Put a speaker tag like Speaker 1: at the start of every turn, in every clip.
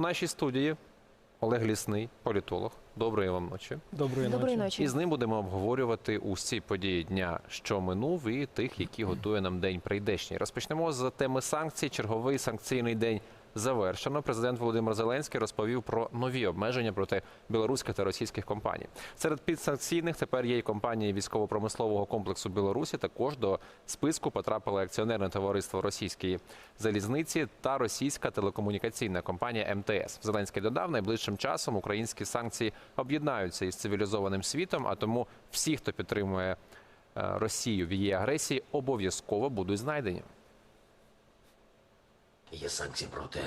Speaker 1: У нашій студії Олег Лісний, політолог. Доброї вам ночі.
Speaker 2: Доброї,
Speaker 3: Доброї
Speaker 2: ночі.
Speaker 3: ночі.
Speaker 1: І з ним будемо обговорювати усі події дня, що минув, і тих, які готує нам день прийдешній. Розпочнемо з теми санкцій. Черговий санкційний день завершено. Президент Володимир Зеленський розповів про нові обмеження проти білоруських та російських компаній. Серед підсанкційних тепер є й компанії військово-промислового комплексу Білорусі. Також до списку потрапили акціонерне товариство російської залізниці та російська телекомунікаційна компанія МТС. Зеленський додав, найближчим часом українські санкції об'єднаються із цивілізованим світом. А тому всі, хто підтримує е, Росію в її агресії, обов'язково будуть знайдені.
Speaker 4: Є санкції проти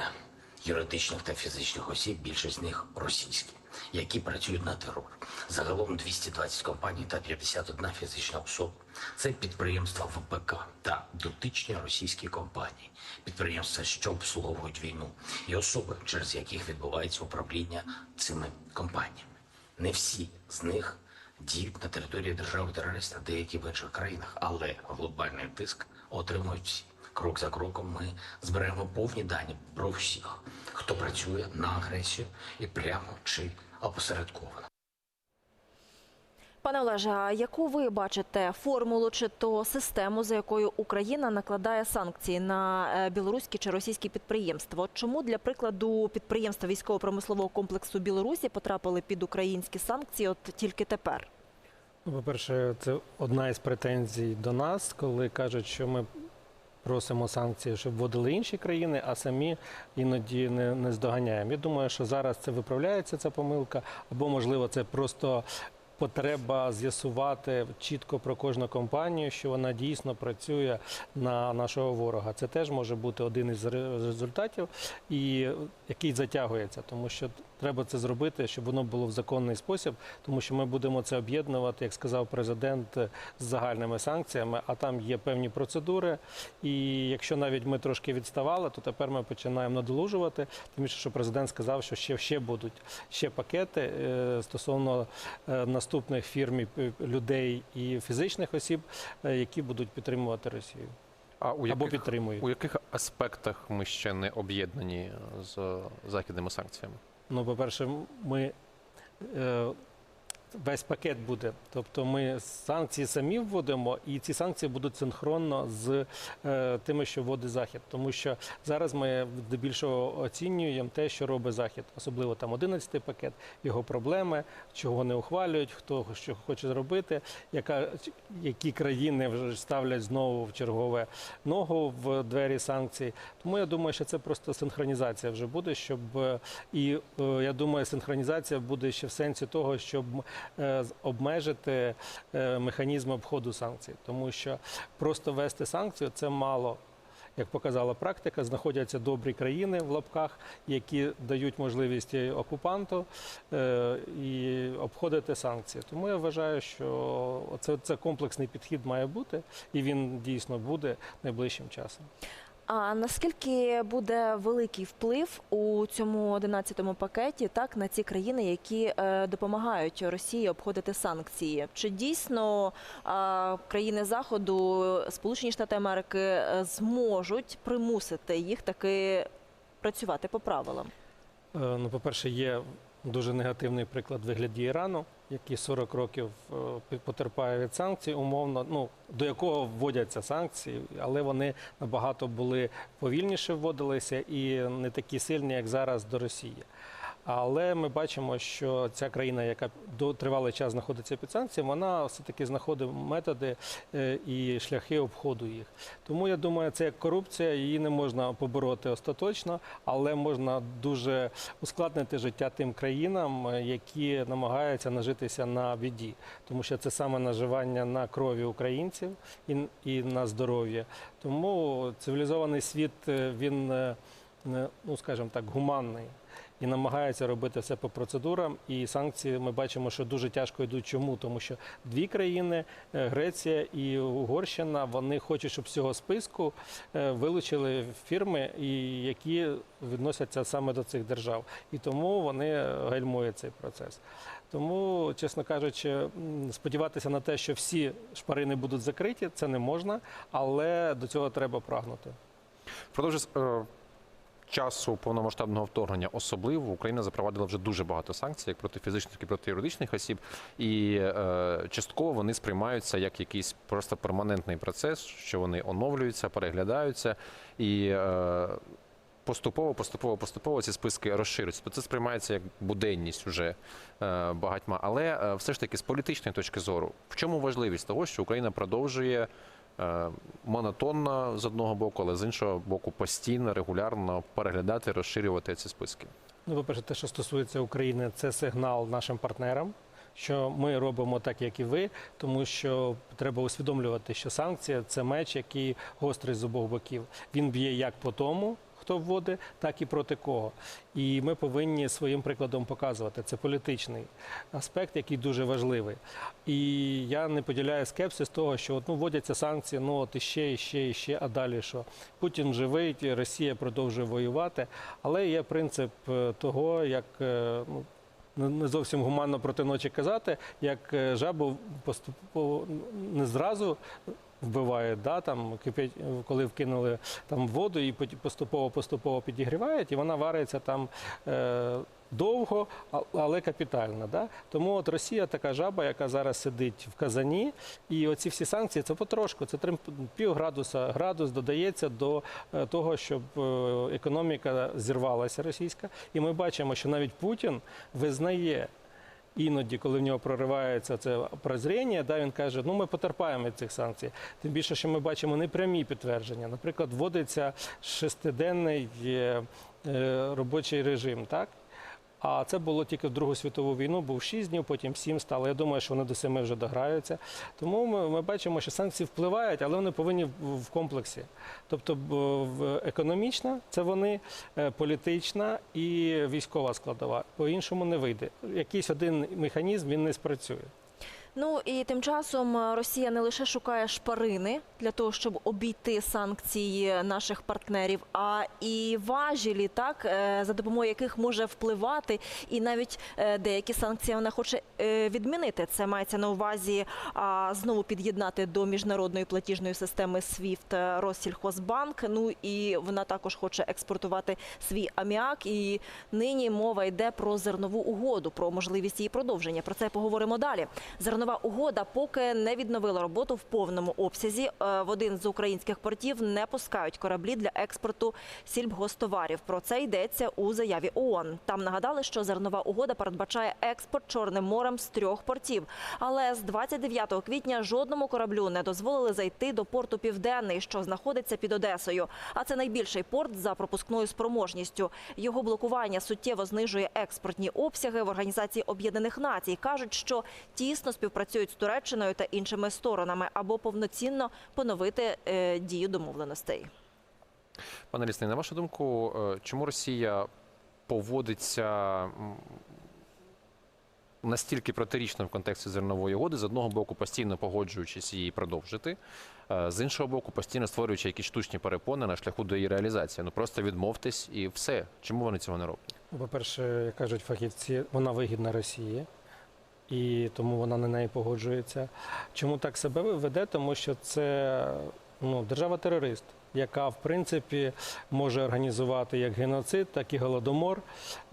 Speaker 4: юридичних та фізичних осіб, більшість з них російські, які працюють на терор. Загалом 220 компаній та 51 фізична особа. Це підприємства ВПК та дотичні російські компанії, підприємства, що обслуговують війну, і особи, через яких відбувається управління цими компаніями. Не всі з них діють на території держави-терориста, деякі в інших країнах, але глобальний тиск отримують всі. Крок за кроком ми зберемо повні дані про всіх, хто працює на агресію і прямо чи опосередковано.
Speaker 3: Пане Олеже, а яку ви бачите формулу чи то систему, за якою Україна накладає санкції на е, білоруські чи російські підприємства? Чому для прикладу підприємства військово-промислового комплексу Білорусі потрапили під українські санкції от тільки тепер?
Speaker 2: Ну, По-перше, це одна із претензій до нас, коли кажуть, що ми просимо санкції, щоб вводили інші країни, а самі іноді не, не здоганяємо. Я думаю, що зараз це виправляється, ця помилка, або можливо, це просто. Потреба з'ясувати чітко про кожну компанію, що вона дійсно працює на нашого ворога. Це теж може бути один із результатів, і який затягується, тому що треба це зробити, щоб воно було в законний спосіб, тому що ми будемо це об'єднувати, як сказав президент, з загальними санкціями. А там є певні процедури. І якщо навіть ми трошки відставали, то тепер ми починаємо надолужувати. Більше, що президент сказав, що ще, ще будуть ще пакети е, стосовно е, наступних фірм і людей і фізичних осіб, е, які будуть підтримувати Росію
Speaker 1: А у
Speaker 2: або
Speaker 1: яких,
Speaker 2: підтримують.
Speaker 1: у яких аспектах ми ще не об'єднані з західними санкціями?
Speaker 2: Ну, по-перше, ми е, весь пакет буде. Тобто ми санкції самі вводимо, і ці санкції будуть синхронно з е, тими, що вводить Захід. Тому що зараз ми здебільшого оцінюємо те, що робить Захід, особливо там 11-й пакет, його проблеми, чого не ухвалюють, хто що хоче зробити, яка, які країни вже ставлять знову в чергове ногу в двері санкцій. Тому я думаю, що це просто синхронізація вже буде, щоб е, і е, я думаю, синхронізація буде ще в сенсі того, щоб обмежити е, механізми обходу санкцій, тому що просто ввести санкцію це мало. Як показала практика, знаходяться добрі країни в лапках, які дають можливість окупанту е, і обходити санкції. Тому я вважаю, що це, це комплексний підхід має бути, і він дійсно буде найближчим часом.
Speaker 3: А наскільки буде великий вплив у цьому 11-му пакеті так на ці країни, які е, допомагають Росії обходити санкції? Чи дійсно країни Заходу, Сполучені Штати Америки е, зможуть примусити їх таки працювати по правилам?
Speaker 2: Е, Ну, по-перше, є дуже негативний приклад вигляді Ірану, який 40 років е, потерпає від санкцій, умовно, ну до якого вводяться санкції, але вони набагато були повільніше вводилися і не такі сильні, як зараз до Росії. Але ми бачимо, що ця країна, яка до тривалий час знаходиться під санкціями, вона все таки знаходить методи е, і шляхи обходу їх. Тому я думаю, це як корупція, її не можна побороти остаточно, але можна дуже ускладнити життя тим країнам, е, які намагаються нажитися на біді, тому що це саме наживання на крові українців і, і на здоров'я. Тому цивілізований світ е, він, ну скажімо так, гуманний. І намагається робити все по процедурам. І санкції ми бачимо, що дуже тяжко йдуть. Чому? Тому що дві країни е, Греція і Угорщина, вони хочуть, щоб з цього списку е, вилучили фірми, які відносяться саме до цих держав. І тому вони е, гальмують цей процес. Тому, чесно кажучи, сподіватися на те, що всі шпарини будуть закриті, це не можна, але до цього треба прагнути.
Speaker 1: Впродовж е, часу повномасштабного вторгнення особливо Україна запровадила вже дуже багато санкцій, як проти фізичних, так і проти юридичних осіб, і е, частково вони сприймаються як якийсь просто перманентний процес, що вони оновлюються, переглядаються і. Е, Поступово, поступово, поступово ці списки розширюються. Це сприймається як буденність уже е, багатьма. Але е, все ж таки, з політичної точки зору, в чому важливість того, що Україна продовжує монотонно з одного боку, але з іншого боку, постійно, регулярно переглядати, розширювати ці списки.
Speaker 2: Ну, по-перше, те, що стосується України, це сигнал нашим партнерам. Що ми робимо так, як і ви, тому що треба усвідомлювати, що санкція це меч, який гострий з обох боків. Він б'є як по тому, хто вводить, так і проти кого. І ми повинні своїм прикладом показувати. Це політичний аспект, який дуже важливий. І я не поділяю скепсис того, що от, ну, вводяться санкції, ну от іще, іще, іще, а далі що? Путін живий, Росія продовжує воювати. Але є принцип е, того, як е, ну, не- зовсім гуманно проти ночі казати, як е, жабу поступово не зразу вбивають, да, там, коли вкинули там воду і поступово поступово підігрівають, і вона вариться там. Е, Довго, але капітально. Да? Тому от Росія така жаба, яка зараз сидить в Казані, і оці всі санкції це потрошку, це пів градуса, градус додається до е, того, щоб е, економіка зірвалася російська. І ми бачимо, що навіть Путін визнає іноді, коли в нього проривається це прозріння, да, він каже, ну ми потерпаємо від цих санкцій. Тим більше, що ми бачимо непрямі підтвердження. Наприклад, вводиться шестиденний е, е, робочий режим, так? А це було тільки в Другу світову війну, був 6 днів, потім 7 стало. Я думаю, що вони до 7 вже дограються. Тому ми, ми бачимо, що санкції впливають, але вони повинні в, комплексі. Тобто економічна це вони, е, політична і військова складова. По-іншому не вийде. Якийсь один механізм він не спрацює.
Speaker 3: Ну і тим часом е, Росія не лише шукає шпарини для того, щоб обійти санкції наших партнерів, а і важілі, так е, за допомогою яких може впливати, і навіть е, деякі санкції вона хоче відмінити. Це мається на увазі знову під'єднати до міжнародної платіжної системи SWIFT Россільхозбанк. Ну і вона також хоче експортувати свій аміак. І нині мова йде про зернову угоду, про можливість її продовження. Про це поговоримо далі. Зернова угода поки не відновила роботу в повному обсязі. Е, В один з українських портів не пускають кораблі для експорту сільбгостоварів. Про це йдеться у заяві ООН. Там нагадали, що зернова угода передбачає експорт Чорним морем з трьох портів. Але з 29 квітня жодному кораблю не дозволили зайти до порту Південний, що знаходиться під Одесою. А це найбільший порт за пропускною спроможністю. Його блокування суттєво знижує експортні обсяги в Організації Об'єднаних Націй. кажуть, що тісно співпрацюють з Туреччиною та іншими сторонами, або повноцінно поновити е, дію домовленостей.
Speaker 1: Пане Лісний, на вашу думку, е, чому Росія поводиться настільки протирічно в контексті зернової угоди, з одного боку постійно погоджуючись її продовжити, е, з іншого боку, постійно створюючи якісь штучні перепони на шляху до її реалізації. Ну просто відмовтесь і все. Чому вони цього не роблять?
Speaker 2: Ну, По-перше, як кажуть фахівці, вона вигідна Росії. І тому вона на неї погоджується. Чому так себе веде? Тому що це ну, держава-терорист, яка в принципі може організувати як геноцид, так і голодомор,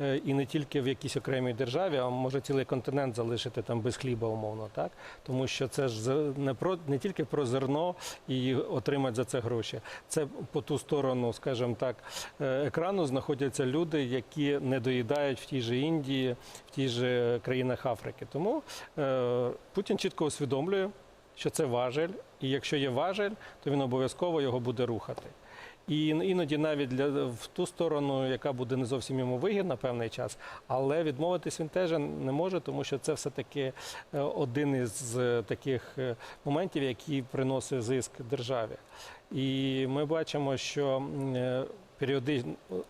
Speaker 2: Е, і не тільки в якійсь окремій державі, а може цілий континент залишити там без хліба, умовно, так тому що це ж не про не тільки про зерно і отримати за це гроші. Це по ту сторону, скажімо так, е, екрану знаходяться люди, які не доїдають в тій же Індії, в тій же країнах Африки. Тому е, Путін чітко усвідомлює, що це важель, і якщо є важель, то він обов'язково його буде рухати. І іноді навіть для в ту сторону, яка буде не зовсім йому вигідна певний час, але відмовитись він теж не може, тому що це все-таки е, один із е, таких е, моментів, який приносить зиск державі. І ми бачимо, що м, е, періоди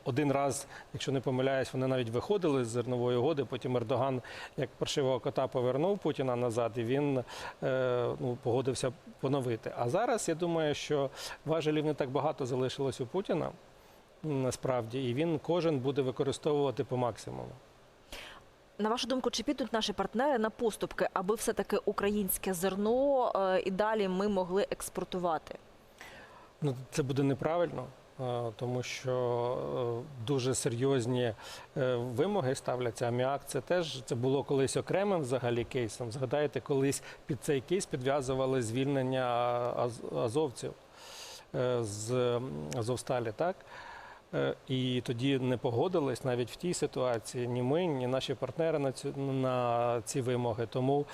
Speaker 2: один раз, якщо не помиляюсь, вони навіть виходили з зернової угоди. Потім Ердоган, як паршивого кота, повернув Путіна назад, і він е, ну, погодився поновити. А зараз я думаю, що важелів не так багато залишилось у Путіна насправді, і він кожен буде використовувати по максимуму.
Speaker 3: На вашу думку, чи підуть наші партнери на поступки, аби все таки українське зерно е, і далі ми могли експортувати?
Speaker 2: Ну, це буде неправильно. Е, тому що е, дуже серйозні е, вимоги ставляться. Аміак це теж це було колись окремим взагалі кейсом. Згадайте, колись під цей кейс підв'язували звільнення азовців з Азовсталі, так? І тоді не погодились навіть в тій ситуації ні ми, ні наші партнери на цю на ці вимоги. Тому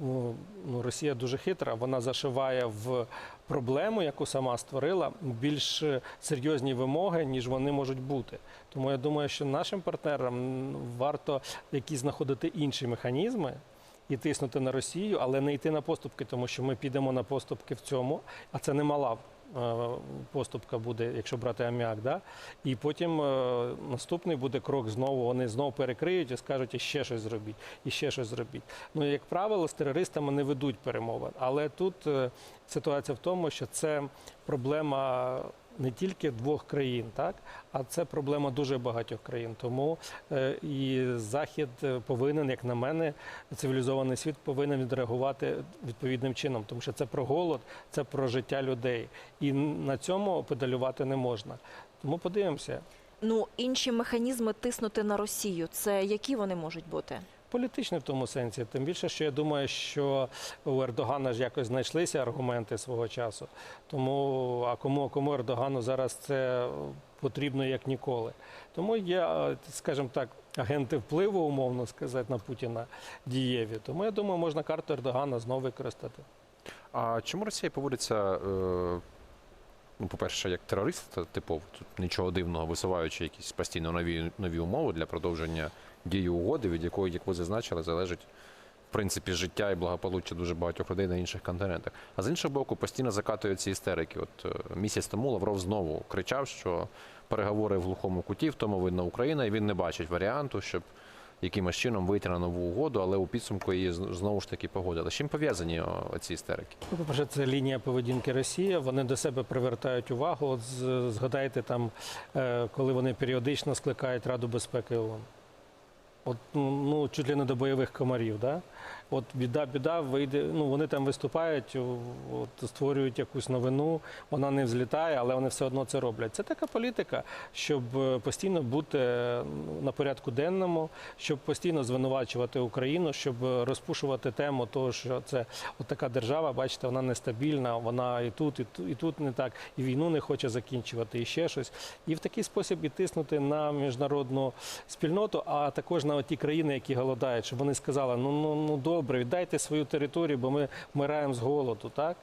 Speaker 2: ну, ну, Росія дуже хитра. Вона зашиває в проблему, яку сама створила, більш серйозні вимоги, ніж вони можуть бути. Тому я думаю, що нашим партнерам варто якісь знаходити інші механізми. І тиснути на Росію, але не йти на поступки, тому що ми підемо на поступки в цьому, а це не мала поступка буде, якщо брати аміак. Да? І потім е, наступний буде крок знову. Вони знову перекриють і скажуть, і ще щось зробіть, і ще щось зробіть. Ну, як правило, з терористами не ведуть перемовин. Але тут е, ситуація в тому, що це проблема. Не тільки двох країн, так а це проблема дуже багатьох країн. Тому е, і Захід е, повинен, як на мене, цивілізований світ повинен відреагувати відповідним чином, тому що це про голод, це про життя людей, і на цьому педалювати не можна. Тому подивимося.
Speaker 3: Ну інші механізми тиснути на Росію. Це які вони можуть бути?
Speaker 2: Політичний в тому сенсі, тим більше, що я думаю, що у Ердогана ж якось знайшлися аргументи свого часу. Тому а кому кому Ердогану зараз це потрібно як ніколи. Тому є, скажімо так, агенти впливу, умовно сказати, на Путіна дієві. Тому я думаю, можна карту Ердогана знову використати.
Speaker 1: А чому Росія поводиться, е, ну, по-перше, як терорист, типово, тут нічого дивного, висуваючи якісь постійно нові, нові умови для продовження дії угоди, від якої, як ви зазначили, залежить в принципі життя і благополуччя дуже багатьох людей на інших континентах. А з іншого боку, постійно закатують ці істерики. От е, місяць тому Лавров знову кричав, що переговори в глухому куті, в тому видно Україна, і він не бачить варіанту, щоб якимось чином вийти на нову угоду, але у підсумку її знову ж таки погодили. З чим пов'язані ці істерики?
Speaker 2: Ну, по-перше, це лінія поведінки Росії. Вони до себе привертають увагу. От згадайте там, е, коли вони періодично скликають Раду безпеки ООН. От ну чуть ли не до бойових комарів, да? От біда, біда, вийде. Ну вони там виступають, от створюють якусь новину. Вона не взлітає, але вони все одно це роблять. Це така політика, щоб е, постійно бути е, на порядку денному, щоб постійно звинувачувати Україну, щоб е, розпушувати тему того, що це от така держава, бачите, вона нестабільна, вона і тут, і тут, і тут не так, і війну не хоче закінчувати, і ще щось. І в такий спосіб і тиснути на міжнародну спільноту, а також на ті країни, які голодають, щоб вони сказали: ну ну ну добре, віддайте свою територію, бо ми вмираємо з голоду, так.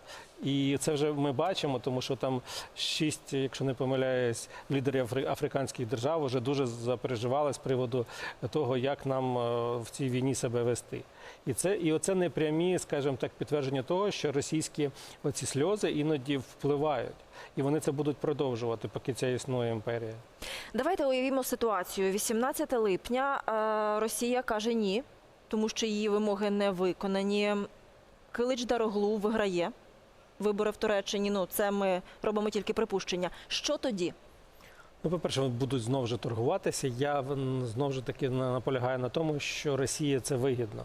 Speaker 2: І це вже ми бачимо, тому що там шість, якщо не помиляюсь, лідерів афри- африканських держав вже дуже запереживали з приводу того, як нам е, в цій війні себе вести. І це і оце непрямі, скажімо так, підтвердження того, що російські оці сльози іноді впливають, і вони це будуть продовжувати, поки ця існує імперія.
Speaker 3: Давайте уявімо ситуацію. 18 липня е, Росія каже ні, тому що її вимоги не виконані. Килич Дароглу виграє вибори в Туреччині. Ну це ми робимо тільки припущення. Що тоді?
Speaker 2: Ну, по-перше, будуть знову ж торгуватися. Я знову ж таки на- наполягаю на тому, що Росія це вигідно.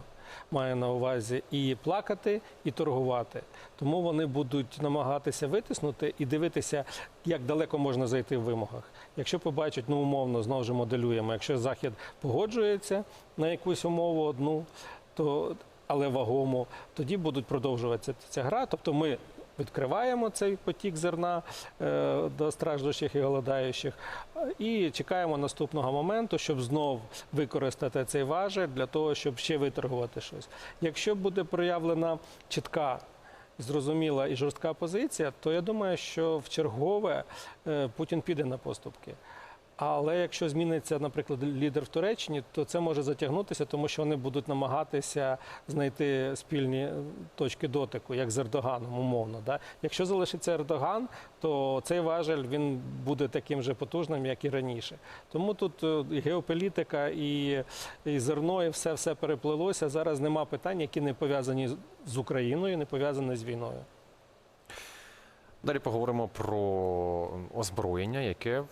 Speaker 2: Має на увазі і плакати, і торгувати. Тому вони будуть намагатися витиснути і дивитися, як далеко можна зайти в вимогах. Якщо побачать, ну умовно знову ж моделюємо, якщо Захід погоджується на якусь умову одну, то але вагому, тоді будуть продовжуватися ця гра. Тобто ми відкриваємо цей потік зерна е, до страждущих і голодаючих і чекаємо наступного моменту, щоб знов використати цей важель для того, щоб ще виторгувати щось. Якщо буде проявлена чітка. Зрозуміла і жорстка позиція, то я думаю, що в чергове е, Путін піде на поступки. Але якщо зміниться, наприклад, лідер в Туреччині, то це може затягнутися, тому що вони будуть намагатися знайти спільні е, точки дотику, як з Ердоганом, умовно. Да? Якщо залишиться Ердоган, то цей важель він буде таким же потужним, як і раніше. Тому тут е, і геополітика, і, і зерно, і все, все переплилося. Зараз нема питань, які не пов'язані з- Україною, не пов'язані з війною.
Speaker 1: Далі поговоримо про озброєння, яке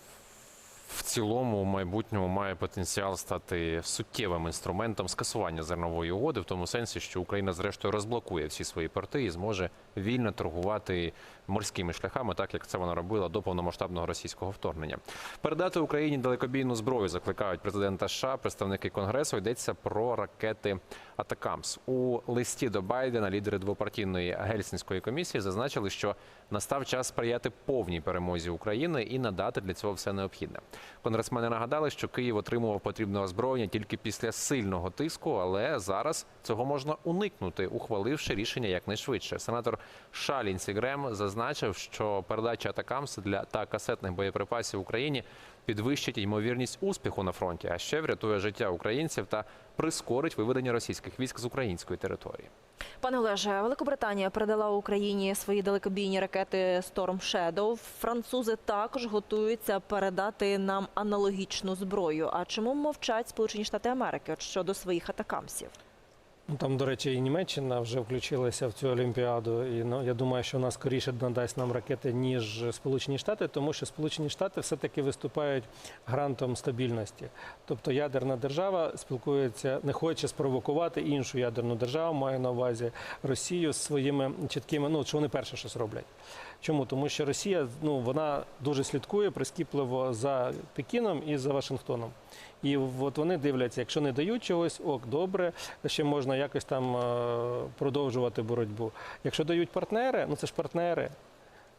Speaker 1: цілому в майбутньому має потенціал стати суттєвим інструментом скасування зернової угоди, в тому сенсі, що Україна зрештою розблокує всі свої порти і зможе вільно торгувати морськими шляхами, так як це вона робила до повномасштабного російського вторгнення. Передати Україні далекобійну зброю закликають президента США, представники конгресу. Йдеться про ракети Атакамс у листі до Байдена. Лідери двопартійної гельсінської комісії зазначили, що настав час сприяти повній перемозі України і надати для цього все необхідне. Конгресмени нагадали, що Київ отримував потрібне озброєння тільки після сильного тиску, але зараз цього можна уникнути, ухваливши рішення якнайшвидше. Сенатор США Сігрем зазначив, що передача атакамс для та касетних боєприпасів Україні підвищить ймовірність успіху на фронті, а ще врятує життя українців та прискорить виведення російських військ з української території.
Speaker 3: Пане Олеже, Великобританія передала Україні свої далекобійні ракети Storm Shadow. Французи також готуються передати нам аналогічну зброю. А чому мовчать Сполучені Штати Америки щодо своїх атакамсів?
Speaker 2: Ну, Там, до речі, і Німеччина вже включилася в цю олімпіаду. І ну, я думаю, що вона скоріше надасть нам ракети, ніж Сполучені Штати, тому що Сполучені Штати все-таки виступають грантом стабільності. Тобто ядерна держава спілкується, не хоче спровокувати іншу ядерну державу, маю на увазі Росію з своїми чіткими, ну що вони перше щось роблять. Чому? Тому що Росія ну, вона дуже слідкує прискіпливо за Пекіном і за Вашингтоном. І от вони дивляться, якщо не дають чогось, ок, добре, ще можна якось там е, продовжувати боротьбу. Якщо дають партнери, ну це ж партнери.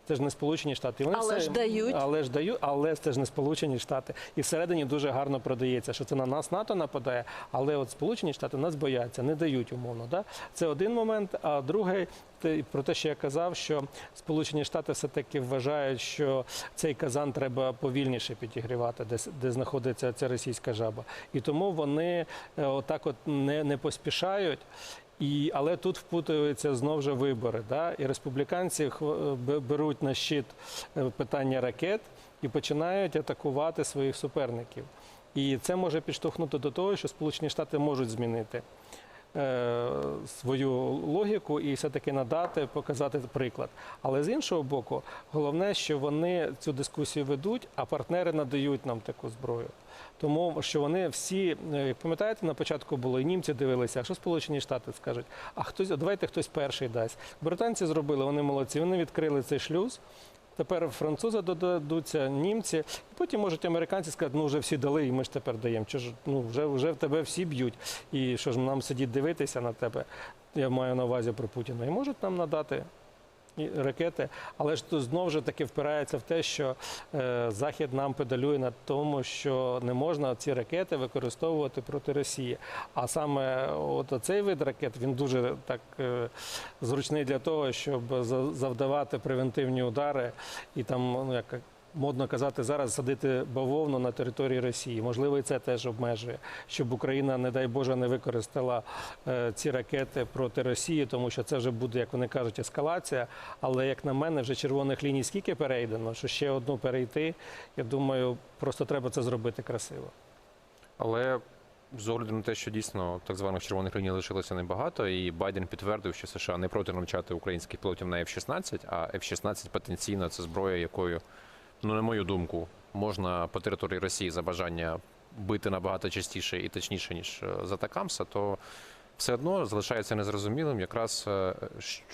Speaker 2: Це ж не Сполучені Штати. І Вони
Speaker 3: Але
Speaker 2: все-
Speaker 3: ж дають.
Speaker 2: Але ж дають, але це ж не Сполучені Штати. І всередині дуже гарно продається, що це на нас НАТО нападає, але от Сполучені Штати нас бояться, не дають умовно. Да? Це один момент. А другий про те, що я казав, що Сполучені Штати все-таки вважають, що цей казан треба повільніше підігрівати, де, де знаходиться ця російська жаба. І тому вони е, отак от не, не поспішають. І, але тут впутуються знов же вибори. Да? І республіканці хв- беруть на щит е, питання ракет і починають атакувати своїх суперників. І це може підштовхнути до того, що Сполучені Штати можуть змінити е, свою логіку і все-таки надати, показати приклад. Але з іншого боку, головне, що вони цю дискусію ведуть, а партнери надають нам таку зброю. Тому що вони всі, е, як пам'ятаєте, на початку було і німці дивилися, а що Сполучені Штати скажуть, а хтось, давайте хтось перший дасть. Британці зробили, вони молодці, вони відкрили цей шлюз. Тепер французи додадуться, німці, потім можуть американці сказати, ну вже всі дали, і ми ж тепер даємо. Чи ж ну вже, вже в тебе всі б'ють. І що ж нам сидіти дивитися на тебе? Я маю на увазі про Путіна. І можуть нам надати ракети, але ж тут знову ж таки впирається в те, що е, Захід нам педалює на тому, що не можна ці ракети використовувати проти Росії. А саме от цей вид ракет він дуже так е, зручний для того, щоб за- завдавати превентивні удари і там, ну як модно казати, зараз садити бавовну на території Росії. Можливо, і це теж обмежує, щоб Україна, не дай Боже, не використала е, ці ракети проти Росії, тому що це вже буде, як вони кажуть, ескалація. Але як на мене, вже червоних ліній скільки перейдено, що ще одну перейти. Я думаю, просто треба це зробити красиво.
Speaker 1: Але з огляду на те, що дійсно так званих червоних ліній лишилося небагато, і Байден підтвердив, що США не проти навчати українських пілотів на F-16, а F-16 потенційно це зброя, якою, ну на мою думку, можна по території Росії за бажання бити набагато частіше і точніше, ніж е, з Атакамса, то все одно залишається незрозумілим, якраз е,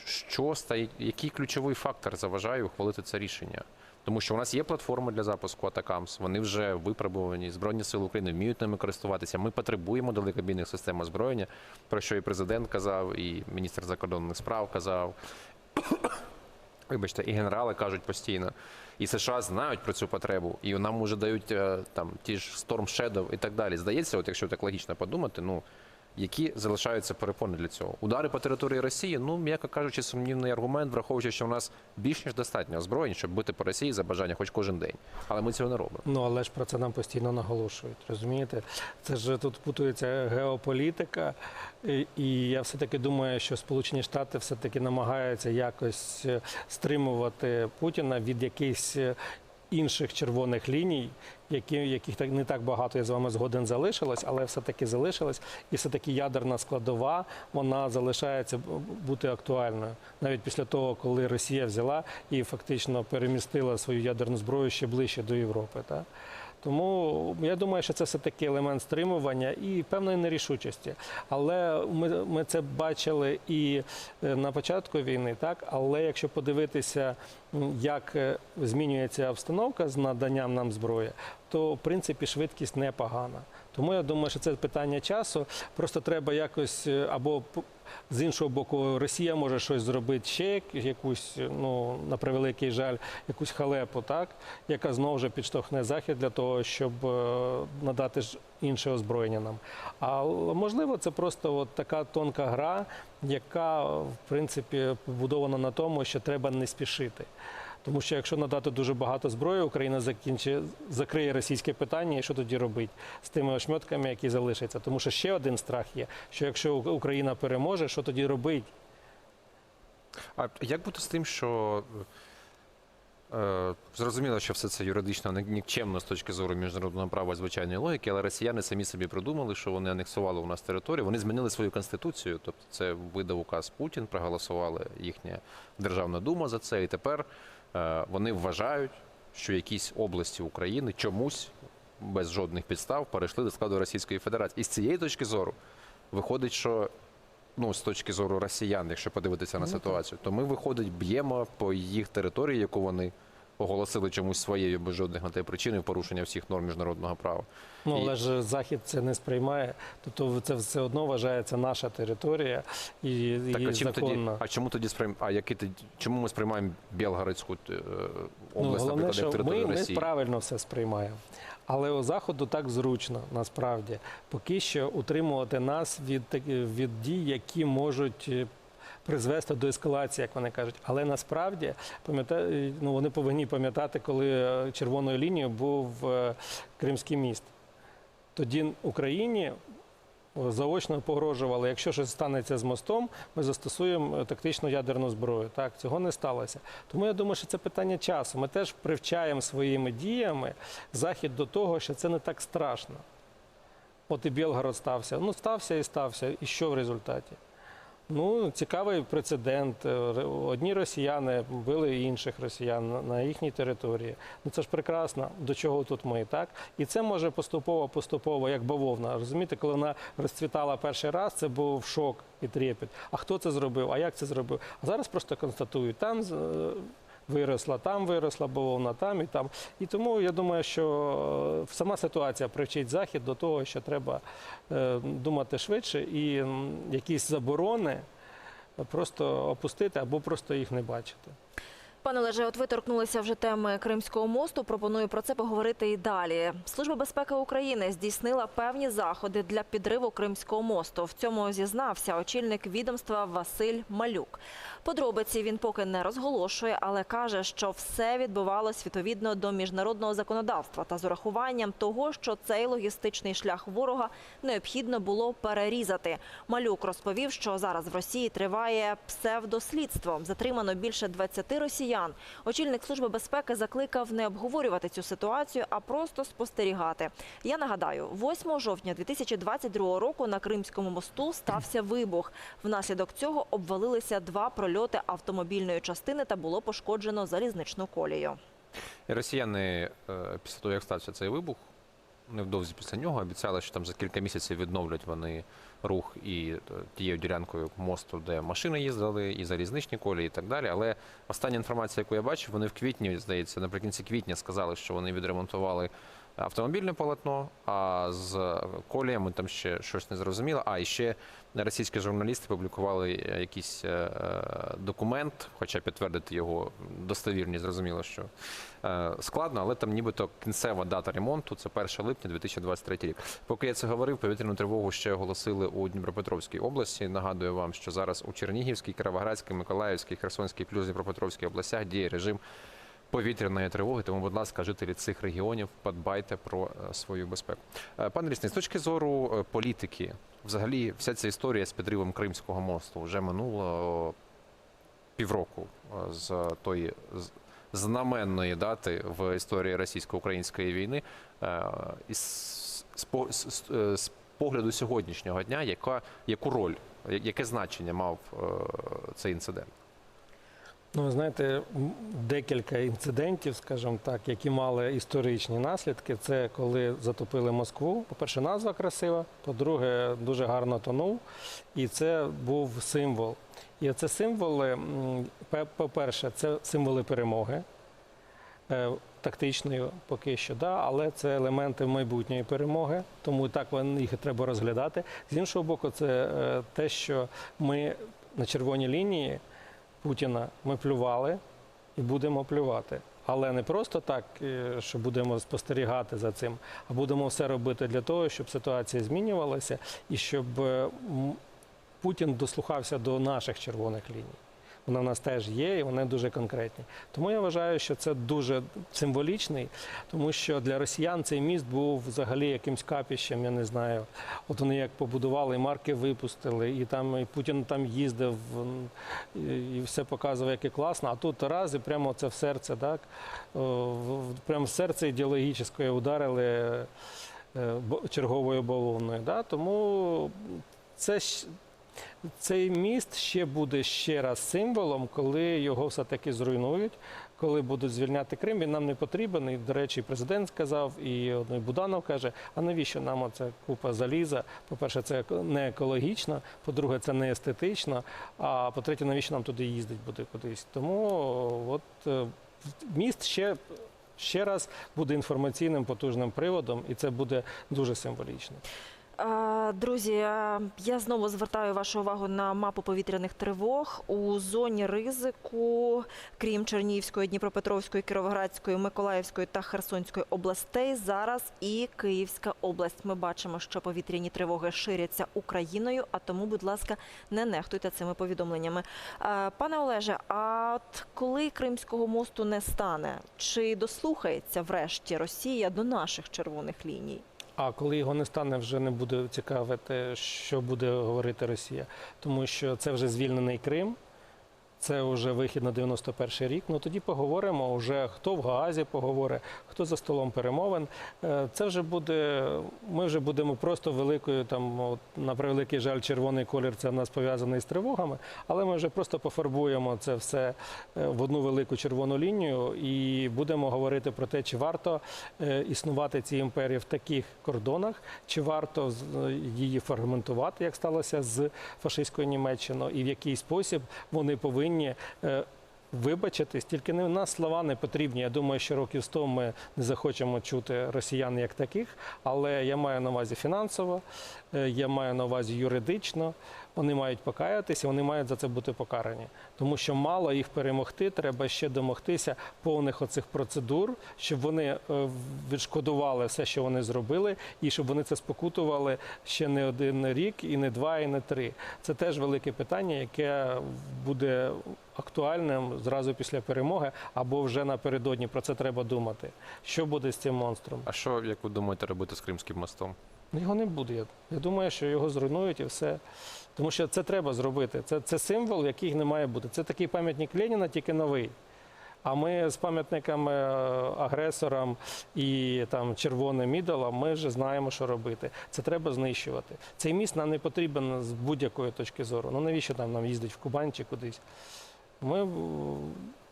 Speaker 1: що стає, який ключовий фактор заважає ухвалити це рішення. Тому що у нас є платформи для запуску Атакамс, вони вже випробувані. Збройні сили України вміють ними користуватися. Ми потребуємо далекобійних систем озброєння, про що і президент казав, і міністр закордонних справ казав. Вибачте, і генерали кажуть постійно. І США знають про цю потребу, і нам уже дають е, там ті ж Storm Shadow і так далі. Здається, от якщо так логічно подумати, ну які залишаються перепони для цього. Удари по території Росії, ну м'яко кажучи, сумнівний аргумент, враховуючи, що в нас більш ніж достатньо озброєнь, щоб бити по Росії за бажання хоч кожен день. Але ми цього не робимо.
Speaker 2: Ну але ж про це нам постійно наголошують. Розумієте, це ж тут путується геополітика, і- я все таки думаю, що Сполучені Штати все таки намагаються якось е, стримувати Путіна від якихось е, інших червоних ліній, які, яких так не так багато я з вами згоден залишилось, але все таки залишилось, і все таки ядерна складова вона залишається бути актуальною навіть після того, коли Росія взяла і фактично перемістила свою ядерну зброю ще ближче до Європи. Так? Тому я думаю, що це все таки елемент стримування і певної нерішучості. Але ми, ми це бачили і е, на початку війни, так але якщо подивитися, як е, змінюється обстановка з наданням нам зброї, то в принципі швидкість непогана. Тому я думаю, що це питання часу. Просто треба якось е, або з іншого боку, Росія може щось зробити ще як- якусь, ну на превеликий жаль, якусь халепу, так яка знову ж підштовхне захід для того, щоб е, надати ж інше озброєння нам. А можливо, це просто от така тонка гра, яка в принципі побудована на тому, що треба не спішити. Тому що якщо надати дуже багато зброї, Україна закінчить, закриє російське питання, і що тоді робить з тими ошмьотками, які залишаться? Тому що ще один страх є: що якщо Україна переможе, що тоді робить?
Speaker 1: А як бути з тим, що е, зрозуміло, що все це юридично нікчемно з точки зору міжнародного права і звичайної логіки, але росіяни самі собі придумали, що вони анексували у нас територію. Вони змінили свою конституцію, тобто це видав указ Путін, проголосували їхня Державна дума за це, і тепер вони вважають, що якісь області України чомусь без жодних підстав перейшли до складу Російської Федерації. І з цієї точки зору виходить, що ну, з точки зору росіян, якщо подивитися на ситуацію, то ми, виходить, б'ємо по їх території, яку вони оголосили чомусь своєю без жодних на те причин, і порушення всіх норм міжнародного права.
Speaker 2: Ну
Speaker 1: І-
Speaker 2: але ж захід це не сприймає. Тобто це все одно вважається наша територія і,
Speaker 1: Так,
Speaker 2: і
Speaker 1: а чим тоді, а чому тоді сприйм... а які тоді, чому ми сприймаємо Білгородську е,
Speaker 2: Ну,
Speaker 1: область,
Speaker 2: головне,
Speaker 1: наприклад, як територію
Speaker 2: ми
Speaker 1: Росії?
Speaker 2: неправильно все сприймаємо. Але у заходу так зручно насправді поки що утримувати нас від від дій, які можуть. Призвести до ескалації, як вони кажуть, але насправді ну вони повинні пам'ятати, коли е, червоною лінією був е, Кримський міст. Тоді Україні заочно погрожували, якщо щось станеться з мостом, ми застосуємо е, тактичну ядерну зброю. Так, цього не сталося. Тому я думаю, що це питання часу. Ми теж привчаємо своїми діями захід до того, що це не так страшно. От і Білгород стався. Ну, стався і стався. І що в результаті? Ну, цікавий прецедент. Е, Одні росіяни били інших росіян на- їхній території. Ну це ж прекрасно. До чого тут ми, так? І це може поступово, поступово, як бавовна. Розумієте, коли вона розцвітала перший раз, це був шок і трепет. А хто це зробив? А як це зробив? А зараз просто констатують, там е, виросла, там виросла бавовна, там і там. І тому я думаю, що е, сама ситуація привчить захід до того, що треба е, думати швидше і якісь заборони просто опустити або просто їх не бачити.
Speaker 3: Пане Олеже, от ви торкнулися вже теми Кримського мосту. Пропоную про це поговорити і далі. Служба безпеки України здійснила певні заходи для підриву Кримського мосту. В цьому зізнався очільник відомства Василь Малюк. Подробиці він поки не розголошує, але каже, що все відбувалось відповідно до міжнародного законодавства та з урахуванням того, що цей логістичний шлях ворога необхідно було перерізати. Малюк розповів, що зараз в Росії триває псевдослідство. Затримано більше 20 росіян. Очільник служби безпеки закликав не обговорювати цю ситуацію, а просто спостерігати. Я нагадаю, 8 жовтня 2022 року на Кримському мосту стався вибух. Внаслідок цього обвалилися два прольоти автомобільної частини та було пошкоджено залізничну колію.
Speaker 1: Росіяни е, після того, як стався цей вибух, невдовзі після нього обіцяли, що там за кілька місяців відновлять вони рух і е, тією ділянкою мосту, де машини їздили, і залізничні колії, і так далі. Але остання інформація, яку я бачив, вони в квітні, здається, наприкінці квітня сказали, що вони відремонтували автомобільне полотно, а з коліями там ще щось не зрозуміло. А і ще російські журналісти публікували е, якийсь е, е, документ, хоча підтвердити його достовірність, зрозуміло, що складно, але там нібито кінцева дата ремонту це 1 липня 2023 рік. Поки я це говорив, повітряну тривогу ще оголосили у Дніпропетровській області. Нагадую вам, що зараз у Чернігівській, Кіровоградській, Миколаївській, Херсонській плюс Дніпропетровській областях діє режим повітряної тривоги. Тому, будь ласка, жителі цих регіонів, подбайте про е, свою безпеку. Е, Пане Рісний, з точки зору е, політики, взагалі, вся ця історія з підривом Кримського мосту вже минуло півроку з тої знаменної дати в історії російсько-української війни. З, з, по- з- з- з погляду сьогоднішнього дня, яка, яку роль, яке значення мав цей інцидент?
Speaker 2: Ну, ви знаєте, декілька інцидентів, скажімо так, які мали історичні наслідки. Це коли затопили Москву. По-перше, назва красива, по-друге, дуже гарно тонув. І це був символ. І це символи, по-перше, це символи перемоги. е, Тактичної поки що, да, але це елементи майбутньої перемоги, тому так їх треба розглядати. З іншого боку, це е, те, що ми на червоній лінії Путіна ми плювали і будемо плювати. Але не просто так, е, що будемо спостерігати за цим, а будемо все робити для того, щоб ситуація змінювалася і щоб е, Путін дослухався до наших червоних ліній. Вони в нас теж є, і вони дуже конкретні. Тому я вважаю, що це дуже символічний, тому що для росіян цей міст був взагалі якимсь капіщем, я не знаю. От вони як побудували, і марки випустили, і там і Путін там їздив і, і все показував, яке класно. А тут раз і прямо це в серце, так прямо в серце ідеологічне ударили е, черговою балоною. Да? Тому це щ- цей міст ще буде ще раз символом, коли його все-таки зруйнують, коли будуть звільняти Крим. Він нам не потрібен. І, до речі, президент сказав, і Буданов каже: а навіщо нам оця купа заліза? По-перше, це еко- не екологічно, по-друге, це не естетично. А по-третє, навіщо нам туди їздить буде кудись? Тому от е, міст ще. Ще раз буде інформаційним потужним приводом, і це буде дуже символічно.
Speaker 3: Друзі, я знову звертаю вашу увагу на мапу повітряних тривог у зоні ризику, крім Чернігівської, Дніпропетровської, Кіровоградської, Миколаївської та Херсонської областей. Зараз і Київська область. Ми бачимо, що повітряні тривоги ширяться Україною. А тому, будь ласка, не нехтуйте цими повідомленнями. Пане Олеже, а от коли Кримського мосту не стане, чи дослухається врешті Росія до наших червоних ліній?
Speaker 2: А коли його не стане, вже не буде цікавити, що буде говорити Росія, тому що це вже звільнений Крим. Це вже вихід на 91 рік. Ну тоді поговоримо вже хто в Гаазі поговорить, хто за столом перемовин. Е, Це вже буде. Ми вже будемо просто великою там, от, на превеликий жаль, червоний колір. Це в нас пов'язаний з тривогами, але ми вже просто пофарбуємо це все е, в одну велику червону лінію і будемо говорити про те, чи варто е, існувати цій імперії в таких кордонах, чи варто її фрагментувати, як сталося з фашистською Німеччиною, і в який спосіб вони повинні. Е, Вибачитись, тільки не в нас слова не потрібні. Я думаю, що років 100 ми не захочемо чути росіян як таких, але я маю на увазі фінансово, е, я маю на увазі юридично. Вони мають покаятися, вони мають за це бути покарані. Тому що мало їх перемогти, треба ще домогтися повних оцих процедур, щоб вони е, відшкодували все, що вони зробили, і щоб вони це спокутували ще не один рік, і не два, і не три. Це теж велике питання, яке буде актуальним зразу після перемоги або вже напередодні. Про це треба думати. Що буде з цим монстром?
Speaker 1: А що, як ви думаєте, робити з Кримським мостом?
Speaker 2: Ну, Його не буде. Я, я думаю, що його зруйнують і все. Тому що це треба зробити. Це, це символ, який не має бути. Це такий пам'ятник Леніна, тільки новий. А ми з пам'ятниками е, агресорам і там червоним ідолам, ми вже знаємо, що робити. Це треба знищувати. Цей міст нам не потрібен з будь-якої точки зору. Ну навіщо там нам їздить в Кубань чи кудись? Ми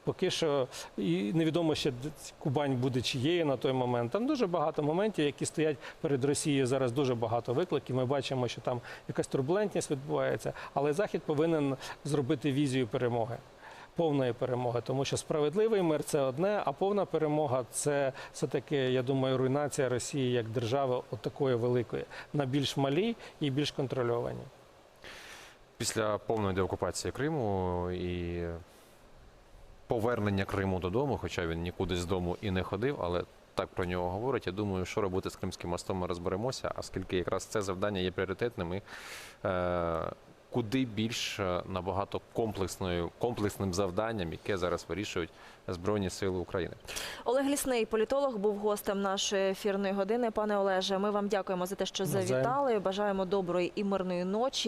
Speaker 2: поки що і невідомо ще Кубань буде чиєю на той момент. Там дуже багато моментів, які стоять перед Росією зараз. Дуже багато викликів. Ми бачимо, що там якась турбулентність відбувається, але Захід повинен зробити візію перемоги. Повної перемоги, тому що справедливий мир це одне, а повна перемога це все-таки, я думаю, руйнація Росії як держави от такої великої на більш малій і більш контрольовані.
Speaker 1: Після повної деокупації Криму і повернення Криму додому, хоча він нікуди з дому і не ходив, але так про нього говорять. Я думаю, що робити з Кримським мостом, ми розберемося, оскільки якраз це завдання є пріоритетним і е, куди більш е, набагато комплексною комплексним завданням, яке зараз вирішують Збройні Сили України.
Speaker 3: Олег Лісний, політолог, був гостем нашої ефірної години. Пане Олеже, ми вам дякуємо за те, що завітали. Бажаємо доброї і мирної ночі.